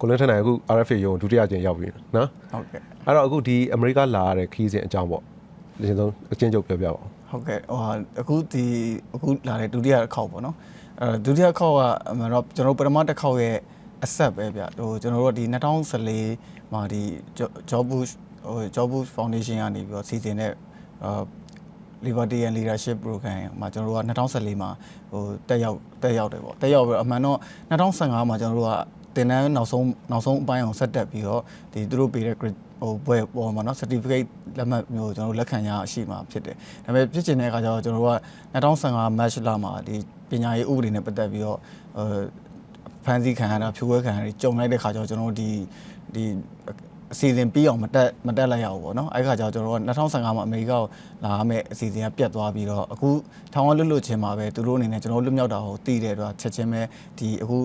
ကိုလင်းထန်နိုင်အခု RFA ရုံဒုတိယကျင်းရောက်ပြီနော်ဟုတ်ကဲ့အဲ့တော့အခုဒီအမေရိကလာရတဲ့ခီးစဉ်အကြောင်းပေါ့အရင်ဆုံးအချင်းချုပ်ပြောပြပါဦးဟုတ်ကဲ့ဟိုဟာအခုဒီအခုလာတဲ့ဒုတိယတစ်ခေါက်ပေါ့နော်အဲဒုတိယခေါက်ကအမှန်တော့ကျွန်တော်တို့ပထမတစ်ခေါက်ရဲ့အဆက်ပဲဗျဟိုကျွန်တော်တို့ကဒီ2014မှာဒီ Job Bush ဟို Job Bush Foundation ကနေပြီးတော့စီစဉ်တဲ့အာ Liberty and Leadership Program မှာကျွန်တော်တို့က2014မှာဟိုတက်ရောက်တက်ရောက်တယ်ပေါ့တက်ရောက်ပြီးတော့အမှန်တော့2015မှာကျွန်တော်တို့က တင်တန်းနောက်ဆုံးနောက်ဆုံးအပိုင်းအောင်ဆက်တက်ပြီးတော့ဒီသူတို့ပေးတဲ့ဟိုဘွဲပေါ်မှာနော် certificate လက်မှတ်မျိုးကျွန်တော်တို့လက်ခံရရှိမှာဖြစ်တယ်။ဒါပေမဲ့ဖြစ်ချင်တဲ့အခါကျတော့ကျွန်တော်တို့က2015 match လာမှာဒီပညာရေးဥပဒေနဲ့ပတ်သက်ပြီးတော့ဟိုဖန်စီခံရတာဖြိုးဝဲခံရတာကြုံလိုက်တဲ့အခါကျတော့ကျွန်တော်တို့ဒီဒီအစီအစဉ်ပြီးအောင်မတက်မတက်လိုက်ရဘူးပေါ့နော်အဲ့ခါကျတော့ကျွန်တော်က2015မှာအမေရိကကိုလာမယ့်အစီအစဉ်ကပြတ်သွားပြီးတော့အခုထောင်ဝလွတ်လွတ်ချင်းမှာပဲသူတို့အနေနဲ့ကျွန်တော်လွတ်မြောက်တာကိုတည်တယ်တော့ချက်ချင်းပဲဒီအခု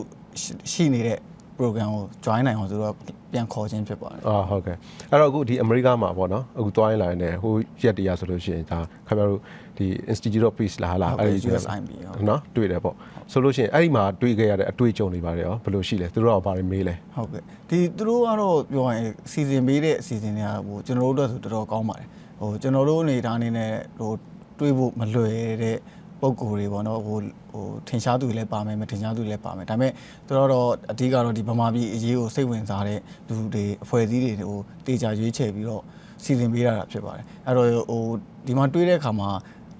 ရှိနေတဲ့ program ကို join နိုင်အောင်သူတို့ကပြန်ခေါ်ခြင်းဖြစ်ပါတယ်အာဟုတ်ကဲ့အဲ့တော့အခုဒီအမေရိကမှာပေါ့နော်အခုသွားရင်လာရင်လည်းဟိုရက်တရားဆိုလို့ရှိရင်ဒါခင်ဗျားတို့ဒီ Institute of Peace လာဟာလာဟုတ်ကဲ့ဒီ USIP ဟုတ်နော်တွေ့တယ်ပေါ့ဆိုလို့ရှိရင်အဲ့ဒီမှာတွေ့ခဲ့ရတဲ့အတွေ့အကြုံတွေပါတယ်ရောဘယ်လိုရှိလဲသူတို့ကဘာတွေမေးလဲဟုတ်ကဲ့ဒီသူတို့ကတော့ပြောရရင်စီစဉ်ပေးတဲ့အစီအစဉ်တွေကဟိုကျွန်တော်တို့အတွက်ဆိုတော်တော်ကောင်းပါတယ်ဟိုကျွန်တော်တို့အနေဒါအနေနဲ့ဟိုတွေးဖို့မလွယ်တဲ့ ပုံကိုယ်တွေပေါ့နော်ဟိုဟိုထင်ရှားသူတွေလည်းပါမယ်မထင်ရှားသူတွေလည်းပါမယ်ဒါပေမဲ့သူတို့တော့အဓိကတော့ဒီဗမာပြည်အရေးကိုစိတ်ဝင်စားတဲ့လူတွေအဖွဲ့အစည်းတွေဟိုတေချာရွေးချယ်ပြီးတော့စီစဉ်ပေးရတာဖြစ်ပါတယ်အဲ့တော့ဟိုဒီမှာတွေးတဲ့အခါမှာ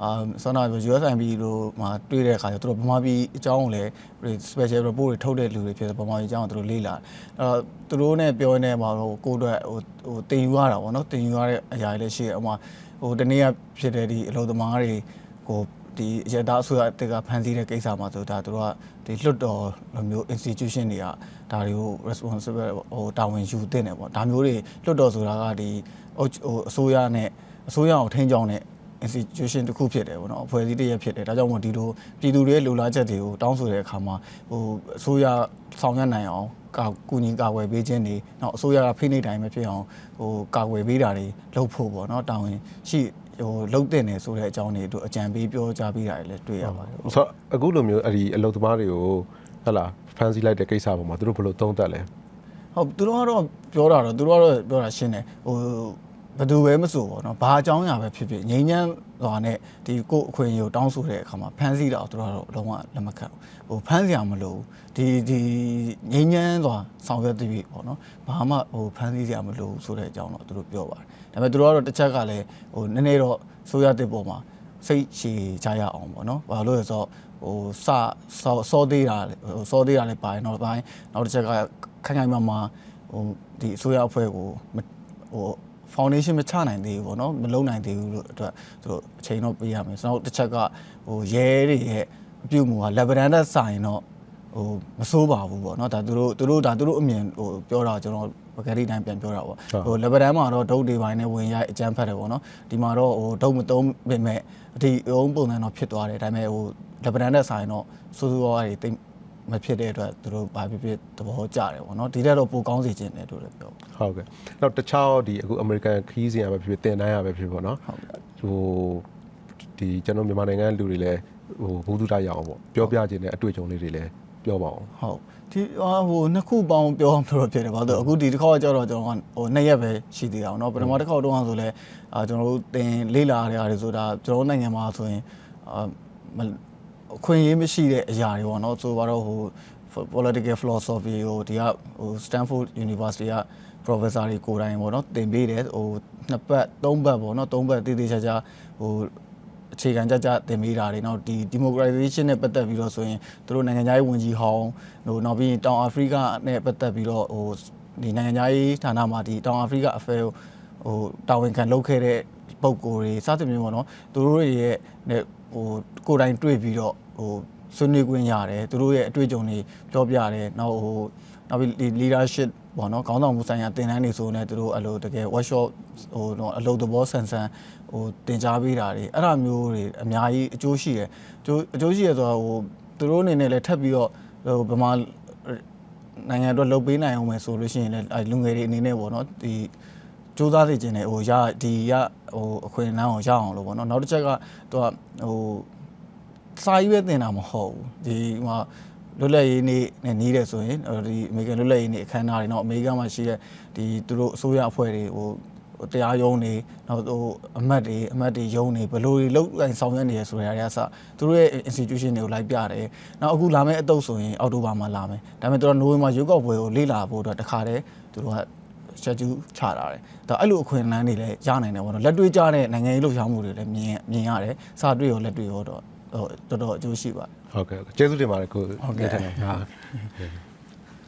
အာဆန္ဒပြော USIP လို့မှာတွေ့တဲ့အခါကျတော့သူတို့ဗမာပြည်အကြောင်းကိုလည်း special report တွေထုတ်တဲ့လူတွေဖြစ်တယ်ဗမာပြည်အကြောင်းကိုသူတို့လေ့လာအဲ့တော့သူတို့ ਨੇ ပြောနေမှာတော့ကိုယ့်အတွက်ဟိုဟိုတင်ယူရတာပေါ့နော်တင်ယူရတဲ့အရာတွေလည်းရှိတယ်ဥပမာဟိုတနေ့ကဖြစ်တဲ့ဒီအလုပ်သမားတွေကို ဒီရတာအစိုးရတက်ကဖန်ဆီးတဲ့ကိစ္စမှာဆိုဒါသူတို့ကဒီလွတ်တော်လိုမျိုး institution တွေကဒါတွေကို responsible ဟိုတာဝန်ယူသင့်တယ်ပေါ့ဒါမျိုးတွေလွတ်တော်ဆိုတာကဒီဟိုအစိုးရနဲ့အစိုးရကိုထိန်းချောင်းတဲ့ institution တစ်ခုဖြစ်တယ်ပေါ့နော်အဖွဲ့အစည်းတစ်ရပ်ဖြစ်တယ်ဒါကြောင့်မို့ဒီလိုပြည်သူတွေရဲ့လိုလားချက်တွေကိုတောင်းဆိုတဲ့အခါမှာဟိုအစိုးရဆောင်ရွက်နိုင်အောင်ကာကူညီကာကွယ်ပေးခြင်းတွေနောက်အစိုးရကဖိနှိပ်တိုင်းမဖြစ်အောင်ဟိုကာကွယ်ပေးတာတွေလုပ်ဖို့ပေါ့နော်တာဝန်ရှိ ဟိုလုပ်တဲ့နေဆိုတဲ့အကြောင်းတွေတို့အကြံပေးပြောကြားပေးတာတွေလည်းတွေ့ရပါတယ်ဆိုတော့အခုလိုမျိုးအဲ့ဒီအလုပ်သမားတွေကိုဟဟလာဖန်ဆီးလိုက်တဲ့ကိစ္စပေါ်မှာသူတို့ဘယ်လိုသုံးသပ်လဲဟုတ်သူတို့ကတော့ပြောတာတော့သူတို့ကတော့ပြောတာရှင်းတယ်ဟို ဘယ်သူပဲမဆိုပေါ့နော်ဘာအကြောင်းအရာပဲဖြစ်ဖြစ်ငြိမ်းချမ်းစွာနဲ့ဒီကိုယ့်အခွင့်အရေးကိုတောင်းဆိုတဲ့အခါမှာဖမ်းဆီးတာကိုသူတို့ကတော့လုံးဝလက်မခံဘူးဟိုဖမ်းစရာမလိုဘူးဒီဒီငြိမ်းချမ်းစွာဆောင်ရွက်တည်ပြီပေါ့နော်ဘာမှဟိုဖမ်းဆီးစရာမလိုဘူးဆိုတဲ့အကြောင်းတော့သူတို့ပြောပါတယ်ဒါပေမဲ့သူတို့ကတော့တစ်ချက်ကလည်းဟိုနည်းနည်းတော့ဆိုရတဲ့ပုံမှာစိတ်ရှည်ကြရအောင်ပေါ့နော်ဘာလို့လဲဆိုတော့ဟိုစစောစောသေးတာဟိုစောသေးတာလည်းပါတယ်နောက်တစ်ပိုင်းနောက်တစ်ချက်ကခိုင်ခိုင်မာမာဟိုဒီအစိုးရအဖွဲ့ကိုမဟို foundation မချနိုင်သေးဘူးပေါ့နော်မလုံနိုင်သေးဘူးလို့အတွက်သူတို့အချိန်တော့ပေးရမယ်ဆိုတော့တစ်ချက်ကဟိုရဲတွေရဲ့အပြုတ်မှုက level နဲ့ဆိုင်တော့ဟိုမစိုးပါဘူးပေါ့နော်ဒါသူတို့သူတို့ဒါသူတို့အမြင်ဟိုပြောတာကျွန်တော်ပကတိတိုင်းပြန်ပြောတာပေါ့ဟို level မှာတော့ဒုတ်တွေပိုင်းနဲ့ဝင်ရအကြမ်းဖက်တယ်ပေါ့နော်ဒီမှာတော့ဟိုဒုတ်မသုံးပေမဲ့အဒီအုံပုံစံတော့ဖြစ်သွားတယ်ဒါပေမဲ့ဟို level နဲ့ဆိုင်တော့စိုးစိုးဝါးတွေတိတ် မဖြစ်တဲ့အတွက်သူတို့ဘာဖြစ်ဖြစ်သဘောကျတယ်ပေါ့နော်ဒီတက်တော့ပိုကောင်းစေခြင်းတယ်တို့လည်းပြော ဟုတ်ကဲ့နောက်တခြားဒီအခုအမေရိကန်ခီးစဉ်ရပဲဖြစ်ဖြစ်တင်တိုင်းရပဲဖြစ်ပေါ့နော် ဟုတ်ကဲ့ ဟိုဒီကျွန်တော်မြန်မာနိုင်ငံလူတွေလည်းဟိုဘူးသူတရအောင်ပေါ့ပြောပြခြင်းနဲ့အတွေ့အကြုံလေးတွေလည်းပြောပါအောင် ဟုတ်ဒီဟာဟိုနှစ်ခုပေါင်းပြောအောင်ပြောတော့ဖြစ်တယ်ဘာလို့လဲအခုဒီတစ်ခေါက်ကျတော့ကျွန်တော်ကဟိုနှစ်ရက်ပဲရှိသေးတာအောင်เนาะပထမတစ်ခေါက်တော့ဆိုလဲအာကျွန်တော်တို့တင်လေးလာရတဲ့ဆိုတာကျွန်တော်နိုင်ငံမှာဆိုရင်အာမ အခွင့်အရေးမရှိတဲ့အရာတွေပေါ့နော်ဆိုတော့ဟို political philosophy ကိုဒီကဟို Stanford University က professor တွေကိုယ်တိုင်ပေါ့နော်သင်ပေးတယ်ဟိုနှစ်ပတ်သုံးပတ်ပေါ့နော်သုံးပတ်တည်တည်ချာချာဟိုအခြေခံကြကြတင်ပေးတာတွေနောက်ဒီ democratization နဲ့ပတ်သက်ပြီးတော့ဆိုရင်တို့နိုင်ငံသားရေးဝန်ကြီးဟောင်းဟိုနောက်ပြီးတောင်အာဖရိကနဲ့ပတ်သက်ပြီးတော့ဟိုဒီနိုင်ငံသားရေးဌာနမှာဒီတောင်အာဖရိကအဖယ်ဟိုတာဝန်ခံလုပ်ခဲ့တဲ့ပုံကိုယ်တွေစသဖြင့်ပေါ့နော်တို့ရဲ့ဟိုကိုယ်တိုင်တွေ့ပြီးတော့ ဟိုဆွေးနွေးခွင့်ရတယ်သူတို့ရဲ့အတွေ့အကြုံတွေပြောပြတယ်နောက်ဟိုနောက်ပြီး leadership ပေါ့နော်ခေါင်းဆောင်မှုဆိုင်ရာသင်တန်းတွေဆိုရင်လည်းသူတို့အလိုတကယ် workshop ဟိုတော့အလုပ်သဘောဆန်ဆန်ဟိုတင် जा ပေးတာတွေအဲ့ဒါမျိုးတွေအများကြီးအကျိုးရှိတယ်အကျိုးအကျိုးရှိရဆိုတော့ဟိုသူတို့အနေနဲ့လည်းထပ်ပြီးတော့ဟိုဗမာနိုင်ငံအတွက်လုပ်ပေးနိုင်အောင်မယ်ဆိုလို့ရှိရင်လည်းအဲလူငယ်တွေအနေနဲ့ပေါ့နော်ဒီစူးစမ်းစေခြင်းနဲ့ဟိုရဒီရဟိုအခွင့်အလမ်းကိုရအောင်လို့ပေါ့နော်နောက်တစ်ချက်ကသူကဟို စာရေးပဲသင်တာမဟုတ်ဘူးဒီဟိုလွတ်လပ်ရေးနေ့နဲ့နေတယ်ဆိုရင်ဒီအမေရိကန်လွတ်လပ်ရေးနေ့အခမ်းအနားတွေနောက်အမေရိကန်မှာရှိတဲ့ဒီသူတို့အစိုးရအဖွဲ့တွေဟိုတရားရုံးတွေနောက်ဟိုအမတ်တွေအမတ်တွေရုံးတွေဘလို့တွေလောက်တိုင်းဆောင်ရွက်နေရဆိုတဲ့အရာစသူတို့ရဲ့ institution တွေကိုလိုက်ပြတယ်နောက်အခုလာမယ့်အတုပ်ဆိုရင်အောက်တိုဘာမှာလာမယ်ဒါပေမဲ့သူတို့နိုဝင်ဘာရွေးကောက်ပွဲကိုလေ့လာဖို့အတွက်တခါတည်းသူတို့က schedule ချတာတယ်ဒါအဲ့လိုအခွင့်အလမ်းတွေလည်းရနိုင်တယ်ပေါ့နော်လက်တွေ့ကြတဲ့နိုင်ငံရေးလှုပ်ရှားမှုတွေလည်းမြင်မြင်ရတယ်စာတွေ့ရောလက်တွေ့ရောတော့ တော်တော်အကျိုးရှိပါတယ်ဟုတ်ကဲ့ကျေးဇူးတင်ပါတယ်ကိုဟုတ်ကဲ့နေထိုင်ဟာ